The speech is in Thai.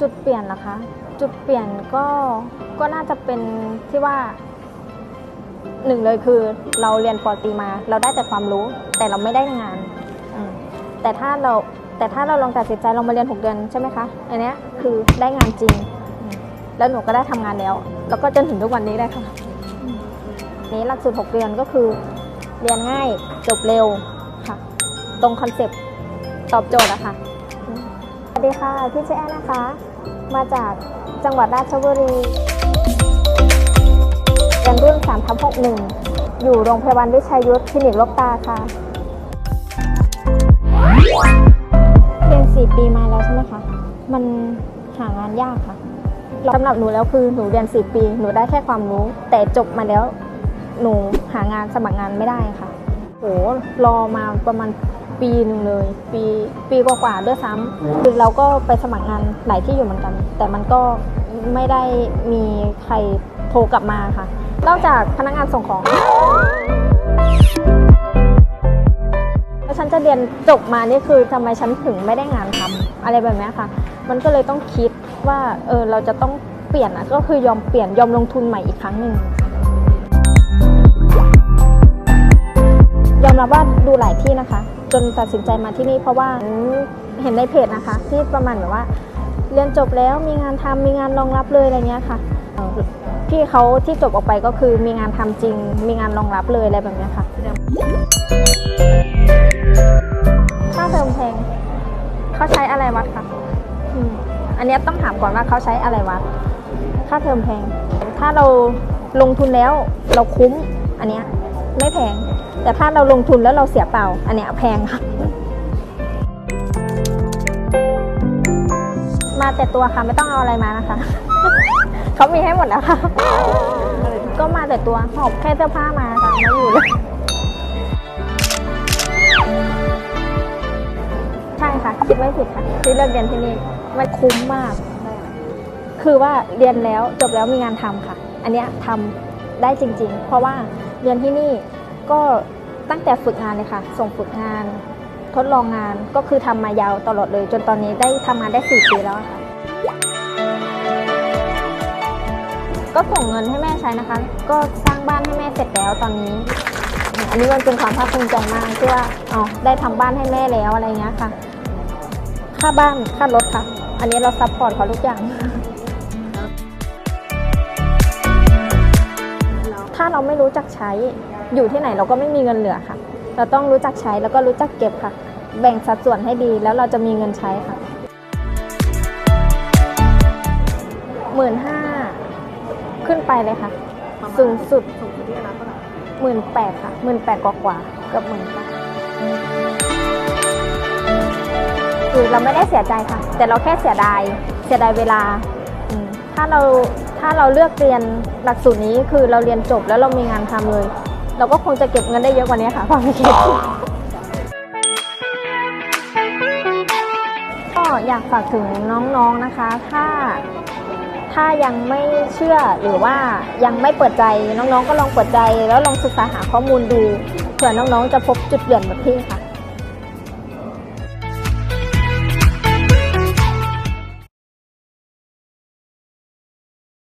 จุดเปลี่ยนนะคะ จุดเปลี่ยนก็ก็น่าจะเป็นที่ว่าหนึ่งเลยคือเราเรียนปอตรีมา เราได้แต่ความรู้ แต่เราไม่ได้งานอืมแต่ถ้าเราแต่ถ้าเราลองตัดสินใจลองมาเรียน 6 เดือนใช่ไหมคะอันเนี้ยคือได้งานจริงอืมแล้วหนูก็ได้ทำงานแล้ว แล้วก็จนถึงทุกวันนี้ได้ค่ะอืมนี้หลักสูตร 6 เดือนก็คือ เรียนง่ายจบเร็วค่ะ ตรงคอนเซปต์ตอบโจทย์อะค่ะสวัส ดีค่ะพี่เจ๊แอนนะคะ มาจากจังหวัดราชบุรีเรียนรุ่น3ทับ61 อยู่โรงพยาบาลวิชัยยุทธคลินิกลกตาค่ะเรียน4 ปีมาแล้วใช่ไหมคะ มันหางานยากค่ะสำหรับหนูแล้วคือหนูเรียน 4 ปี หนูได้แค่ความรู้ แต่จบมาแล้วหนูหางานสมัครงานไม่ได้ค่ะโหรอมาประมาณ ปีหนึ่งเลย ปีปีกว่าๆด้วยซ้ำคือเราก็ไปสมัครงานหลายที่อยู่เหมือนกัน แต่มันก็ไม่ได้มีใครโทรกลับมาค่ะ นอกจากพนักงานส่งของแล้วฉันจะเรียนจบมานี่คือทำไมฉันถึงไม่ได้งานทำอะไรแบบนี้ค่ะ มันก็เลยต้องคิดว่าเออเราจะต้องเปลี่ยนอะก็คือยอมเปลี่ยนยอมลงทุนใหม่อีกครั้งหนึ่งยอมรับว่าดูหลายที่นะคะ จนตัดสินใจมาที่นี่เพราะว่าเห็นในเพจนะคะ ที่ประมาณแบบว่า เรียนจบแล้วมีงานทำมีงานรองรับเลยอะไรเงี้ยค่ะพี่เขาที่จบออกไปก็คือมีงานทำจริง มีงานรองรับเลยอะไรแบบเนี้ยค่ะค่าเทอมแพงเขาใช้อะไรวัดคะอันนี้ต้องถามก่อนว่าเขาใช้อะไรวัด ค่าเทอมแพง ถ้าเราลงทุนแล้วเราคุ้มอันเนี้ย ไม่แพง แต่ถ้าเราลงทุนแล้วเราเสียเปล่า อันเนี้ยแพงค่ะ มาแต่ตัวค่ะไม่ต้องเอาอะไรมานะคะ เขามีให้หมดแล้วค่ะ ก็มาแต่ตัวหอบแค่เสื้อผ้ามาค่ะไม่อยู่เลยใช่ค่ะคิดไม่ผิดค่ะที่เลือกเรียนที่นี่มันคุ้มมาก คือว่าเรียนแล้วจบแล้วมีงานทำค่ะ อันเนี้ยทำได้จริง ๆ เพราะว่า เรียนที่นี่ก็ตั้งแต่ฝึกงานเลยค่ะ ส่งฝึกงาน ทดลองงานก็คือทำมายาวตลอดเลย จนตอนนี้ได้ทำงานได้สี่ปีแล้วค่ะ ก็ส่งเงินให้แม่ใช้นะคะ ก็สร้างบ้านให้แม่เสร็จแล้วตอนนี้ อันนี้มันเป็นความภาคภูมิใจมากที่ว่าอ๋อได้ทำบ้านให้แม่แล้วอะไรเงี้ยค่ะ ค่าบ้านค่ารถค่ะ อันนี้เราซัพพอร์ตเขาทุกอย่าง ถ้าเราไม่รู้จักใช้อยู่ที่ไหนเราก็ไม่มีเงินเหลือค่ะ เราต้องรู้จักใช้แล้วก็รู้จักเก็บค่ะ แบ่งสัดส่วนให้ดีแล้วเราจะมีเงินใช้ค่ะหมื่นห้าขึ้นไปเลยค่ะ สูงสุดหมื่นแปดค่ะหมื่นแปดกว่าๆเกือบหมื่นคือเราไม่ได้เสียใจค่ะ แต่เราแค่เสียดายเสียดายเวลา ถ้าเรา ถ้าเราเลือกเรียนหลักสูตรนี้คือเราเรียนจบแล้วเรามีงานทำเลย เราก็คงจะเก็บเงินได้เยอะกว่านี้ค่ะความคิดก็อยากฝากถึงน้องๆนะคะ ถ้าถ้ายังไม่เชื่อหรือว่ายังไม่เปิดใจน้องๆ ก็ลองเปิดใจ แล้วลองศึกษาหาข้อมูลดูเผื่อน้องๆ จะพบจุดเปลี่ยนแบบพี่ค่ะ